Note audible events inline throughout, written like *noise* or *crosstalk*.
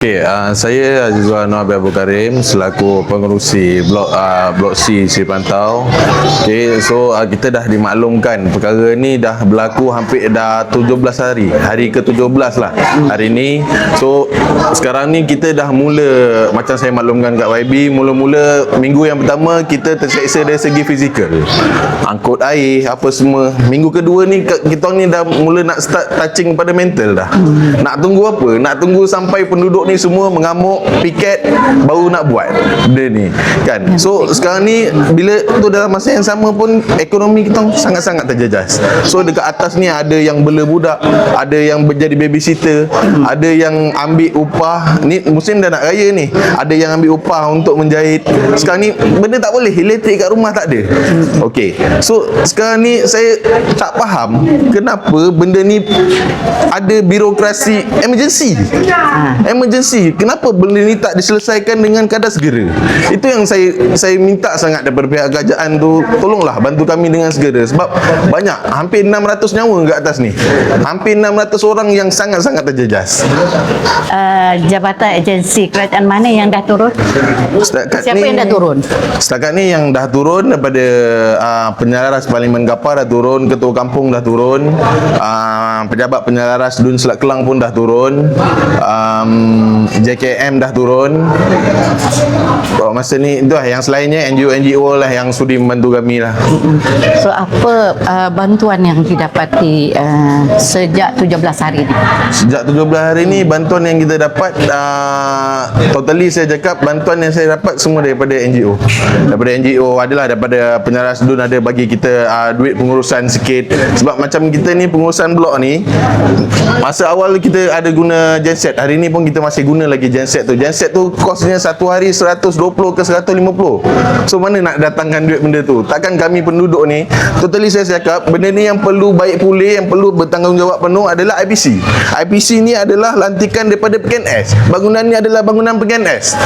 Okey, uh, saya Azizwan Noor Abu Karim selaku pengerusi blok uh, blok C Sri Pantau. Okey, so uh, kita dah dimaklumkan perkara ni dah berlaku hampir dah 17 hari. Hari ke-17 lah hari ni. So sekarang ni kita dah mula macam saya maklumkan kat YB, mula-mula minggu yang pertama kita terseksa dari segi fizikal. Angkut air apa semua. Minggu kedua ni kita ni dah mula nak start touching pada mental dah. Nak tunggu apa? Nak tunggu sampai penduduk ni semua mengamuk, piket baru nak buat benda ni. Kan? So sekarang ni bila tu dalam masa yang sama pun ekonomi kita sangat-sangat terjejas. So dekat atas ni ada yang bela budak, ada yang menjadi babysitter, ada yang ambil upah. Ni musim dah nak raya ni. Ada yang ambil upah untuk menjahit. Sekarang ni benda tak boleh, elektrik kat rumah tak ada. Okey. So sekarang ni saya tak faham kenapa benda ni ada birokrasi emergency. Emergency. Kenapa benda ni tak diselesaikan dengan kadar segera? Itu yang saya saya minta sangat daripada pihak kerajaan tu, tolonglah bantu kami dengan segera sebab banyak hampir 600 nyawa kat atas ni. Hampir 600 orang yang sangat-sangat terjejas. uh, jabatan agensi kerajaan mana yang dah turun? Setakat Siapa yang dah turun? Setakat ni yang dah turun daripada uh, penyelaras Parlimen Gapar dah turun, ketua kampung dah turun, uh, pejabat penyelaras Dun Selat Kelang pun dah turun, um, JKM dah turun. Kalau masa ni tu lah yang selainnya NGO-NGO lah yang sudi membantu kami lah. So apa uh, bantuan yang didapati uh, sejak 17 hari ni? Sejak 17 hari ni bantuan yang kita dapat uh, totally saya cakap bantuan yang saya dapat semua daripada NGO. Daripada NGO adalah daripada penyaras Dun ada bagi kita uh, duit pengurusan sikit sebab macam kita ni pengurusan blok ni masa awal kita ada guna genset. Hari ni pun kita masih guna lagi genset tu. Genset tu kosnya satu hari 120 ke 150. So mana nak datangkan duit benda tu? Takkan kami penduduk ni totally saya cakap benda ni yang perlu baik pulih yang perlu bertanggungjawab penuh adalah IPC. IPC ni adalah lantikan daripada PKNS. Bangunan ni adalah bangunan PKNS.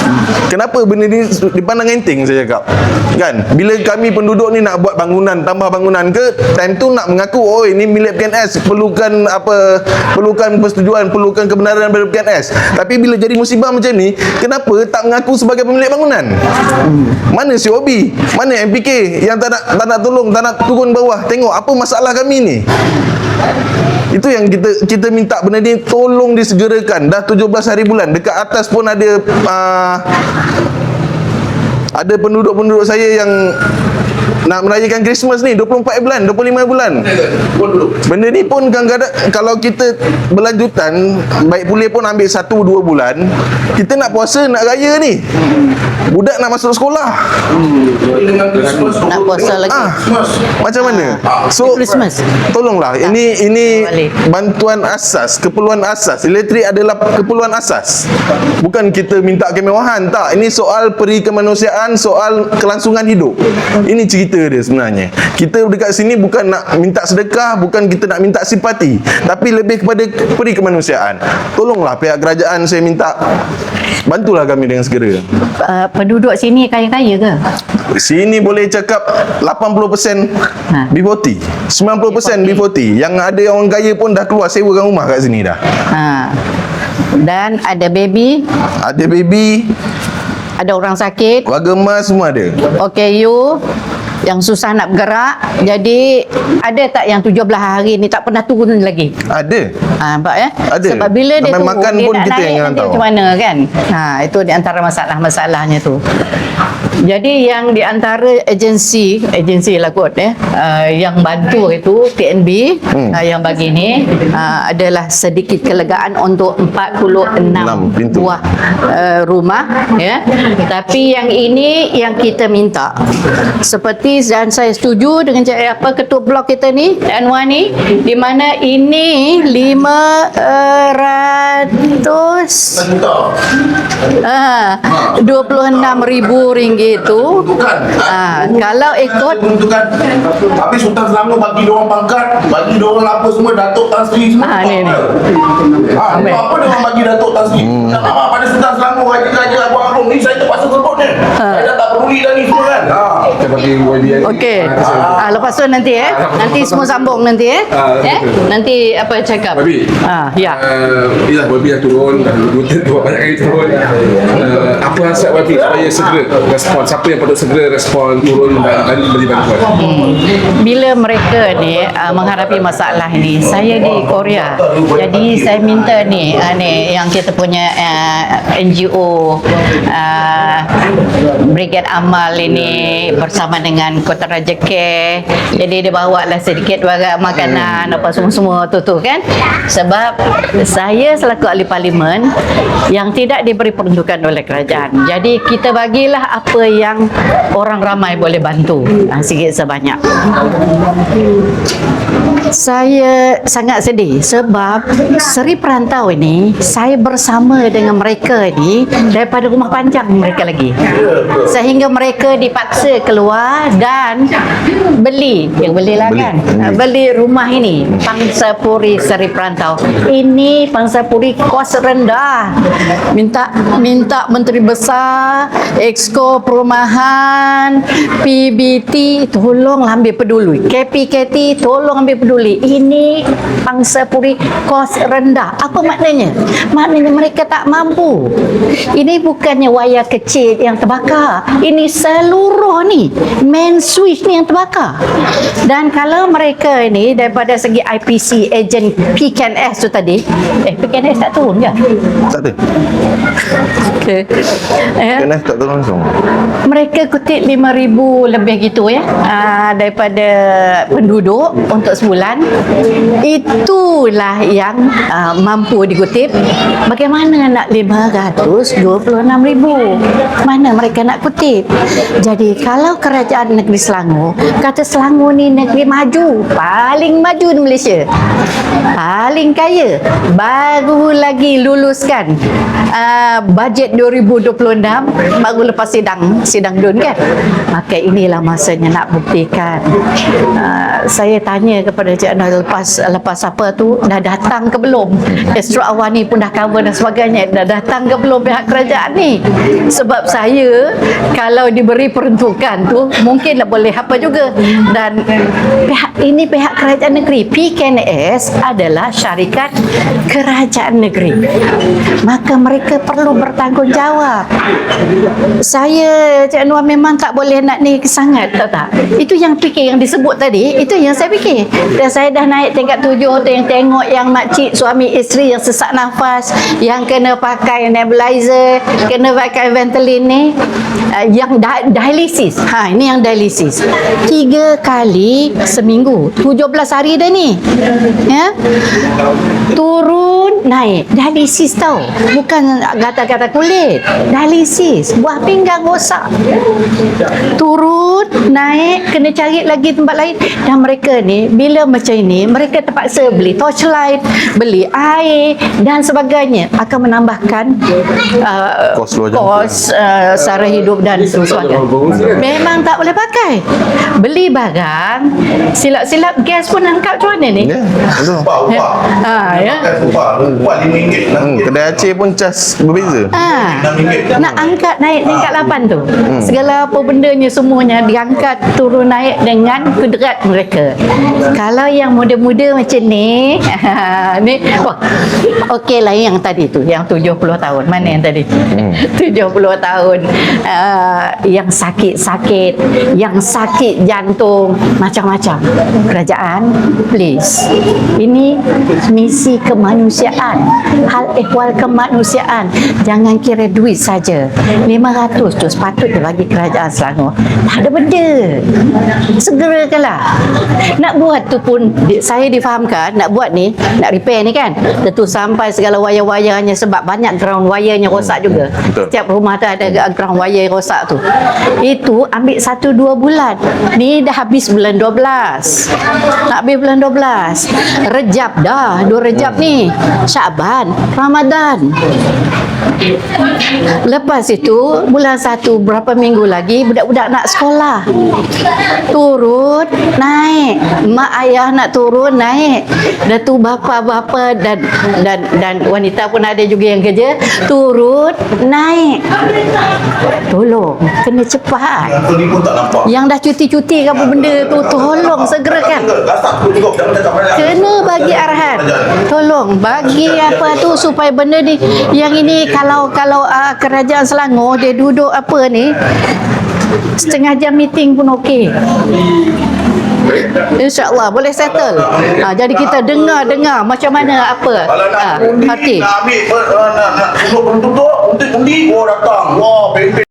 Kenapa benda ni dipandang enteng saya cakap? Kan? Bila kami penduduk ni nak buat bangunan, tambah bangunan ke, time tu nak mengaku, oh ini milik PKNS, perlukan apa, perlukan persetujuan, perlukan kebenaran daripada PKNS. Tapi bila jadi musibah macam ni, kenapa tak mengaku sebagai pemilik bangunan? Mana COB? Mana MPK yang tak nak tak nak tolong, tak nak turun bawah? Tengok apa masalah kami ni. Itu yang kita kita minta benda ni tolong disegerakan. Dah 17 hari bulan. Dekat atas pun ada uh, ada penduduk-penduduk saya yang nak merayakan Christmas ni 24 bulan, 25 bulan. Benda ni pun kadang-kadang kalau kita berlanjutan baik pulih pun ambil 1 2 bulan, kita nak puasa nak raya ni. Budak nak masuk sekolah. Nak puasa lagi? Ah, macam mana? So Christmas. Tolonglah. Ini ini bantuan asas, keperluan asas. Elektrik adalah keperluan asas. Bukan kita minta kemewahan, tak. Ini soal peri kemanusiaan, soal kelangsungan hidup. Ini cerita dia sebenarnya. Kita dekat sini bukan nak minta sedekah, bukan kita nak minta simpati, tapi lebih kepada peri kemanusiaan. Tolonglah pihak kerajaan saya minta bantulah kami dengan segera. Uh, penduduk sini kaya-kaya ke? Sini boleh cakap 80% Ha. B40 90% B40 Yang ada orang kaya pun dah keluar sewakan rumah kat sini dah. Ha. Dan ada baby, Ada baby. Ada orang sakit, Warga emas semua ada. OKU yang susah nak bergerak. Jadi ada tak yang 17 hari ni tak pernah turun lagi? Ada Ha, nampak ya? Ada. Sebab bila dia Sampai turun, makan dia pun nak kita naik yang nanti tahu. macam mana kan? Ha, itu di antara masalah-masalahnya tu. Jadi yang di antara agensi, agensi lah kot eh, uh, yang bantu itu PNB Hmm. uh, yang bagi ni uh, adalah sedikit kelegaan untuk 46 Enam pintu. buah uh, rumah ya. Tapi yang ini yang kita minta seperti dan saya setuju dengan cakap apa ketua blok kita ni Anwar ni di mana ini ratus ah, 26 ribu ringgit tu ah, kalau ikut peruntukan Habis Sultan Selangor bagi dia orang pangkat Bagi dia orang apa semua Datuk Tan Sri semua Ah, ni, ni. ha, Ambil. Apa dia orang bagi Datuk Tan Sri hmm. Apa pada Sultan Selangor Raja-raja Abu Arum ni Saya terpaksa sebut ni Saya dah tak Ruli dah ni semua kan. Ha. Kita bagi YB Okey. Ah lepas tu nanti eh. Nanti semua sambung nanti eh. Ah, Eh? Nanti apa cakap? YB Ah ya. Uh, Yelah YB dah turun Dah dua, dua banyak kali turun uh, Apa hasrat YB supaya segera respon Siapa yang patut segera respon Turun dan, dan beri bantuan Bila mereka ni uh, menghadapi masalah ni, saya di Korea. Jadi saya minta ni uh, ni yang kita punya uh, NGO uh, Brigade Amal ini bersama dengan Kota Raja Care. Jadi dia bawa lah sedikit barang makanan apa semua-semua tu tu kan. Sebab saya selaku ahli parlimen yang tidak diberi peruntukan oleh kerajaan. Jadi kita bagilah apa yang orang ramai boleh bantu. Uh, sikit sebanyak. Saya sangat sedih sebab Seri Perantau ini saya bersama dengan mereka ni daripada rumah panjang mereka lagi. Sehingga mereka dipaksa keluar dan beli, yang belilah Beli. kan. Beli rumah ini Pangsapuri Seri Perantau. Ini Pangsapuri kos rendah. Minta minta menteri besar, Exco Perumahan, PBT tolonglah ambil peduli. KPKT tolong ambil peduli. Ini Pangsapuri kos rendah. Apa maknanya? Maknanya mereka tak mampu. Ini bukannya wayar kecil yang terbakar. Ini seluruh ni main switch ni yang terbakar. Dan kalau mereka ni daripada segi IPC agent PKNS tu tadi, eh PKNS tak turun ke? Tak ada. Okey. Eh, Kena tak tahu langsung. mereka kutip 5000 lebih gitu ya uh, daripada penduduk untuk sebulan itulah yang uh, mampu dikutip. Bagaimana nak 526,000 mana mereka nak kutip? Jadi kalau kerajaan negeri Selangor kata Selangor ni negeri maju paling maju di Malaysia. Paling kaya. Baru lagi luluskan uh, bajet 2026 baru lepas sidang sidang DUN kan? Maka inilah masanya nak buktikan. Uh, saya tanya kepada Cik Noh lepas lepas apa tu dah datang ke belum. Astro Awani pun dah cover dan sebagainya. Dah datang ke belum pihak kerajaan ni. Sebab saya kalau diberi peruntukan tu mungkin lah boleh apa juga. Dan pihak ini pihak kerajaan negeri PKNS adalah syarikat kerajaan negeri. Maka mereka perlu bertanggungjawab. Saya Cik Anwar memang tak boleh nak ni sangat tahu tak. Itu yang fikir yang disebut tadi itu yang saya fikir dan saya dah naik tingkat tujuh tu yang tengok yang makcik suami isteri yang sesak nafas yang kena pakai nebulizer kena pakai ventilin ni uh, yang di- dialisis ha ini yang dialisis tiga kali seminggu. 17 hari dah ni. Ya? Turun naik. Dialisis tau. Bukan gata-gata kulit. Dialisis buah pinggang rosak. Turun naik kena cari lagi tempat lain dan mereka ni bila macam ini mereka terpaksa beli torchlight beli air dan sebagainya akan menambahkan uh, Kos kos uh, sara hidup dan sebagainya memang tak boleh pakai beli barang silap-silap gas pun angkat macam mana ni Ya. Upah, upah. Ha, ya. Makan upah. Upah RM5, Hmm, RM6. kedai Aceh pun cas berbeza. RM6. nak angkat naik tingkat 8 tu. Segala apa bendanya semuanya diangkat turun naik dengan kudrat mereka. Kalau yang muda-muda macam ni, *laughs* ni wah. Okey lah yang tadi tu, yang 70 tahun. Mana yang tadi? *laughs* 70 tahun. Uh, yang sakit-sakit, yang sakit jantung, macam-macam. Kerajaan, please. Ini misi kemanusiaan. Hal ehwal kemanusiaan. Jangan kira duit saja. 500 tu sepatutnya bagi kerajaan Selangor. Tak ada benda. Segerakanlah. Nak buat tu pun saya difahamkan nak buat ni, nak repair ni kan. Tentu sampai segala wayar-wayarnya sebab banyak ground wire-nya rosak juga. betul. Setiap rumah tu ada ground wire yang rosak tu. Itu ambil 1 2 bulan. Ni dah habis bulan 12. Nak habis bulan 12. Rejab dah, dua rejab ni. Syaban, Ramadan. Lepas itu bulan satu berapa minggu lagi budak-budak nak sekolah. Turun, naik. Mak ayah nak turun, naik. Dan tu bapa-bapa dan dan dan wanita pun ada juga yang kerja, turun, naik. Tolong, kena cepat. Yang tu ni pun tak nampak. Yang dah cuti-cuti ke apa benda tu tolong segerakan. Kena bagi arahan. Tolong bagi apa tu supaya benda ni yang ini kalau kalau uh, kerajaan Selangor dia duduk apa ni setengah jam meeting pun okey. InsyaAllah boleh settle. Ha, jadi kita dengar-dengar macam mana apa Kalau nak ha, undi, hati. nak ambil, uh, nak, nak duduk penentu tu, undi, undi, oh datang. Wah, pempek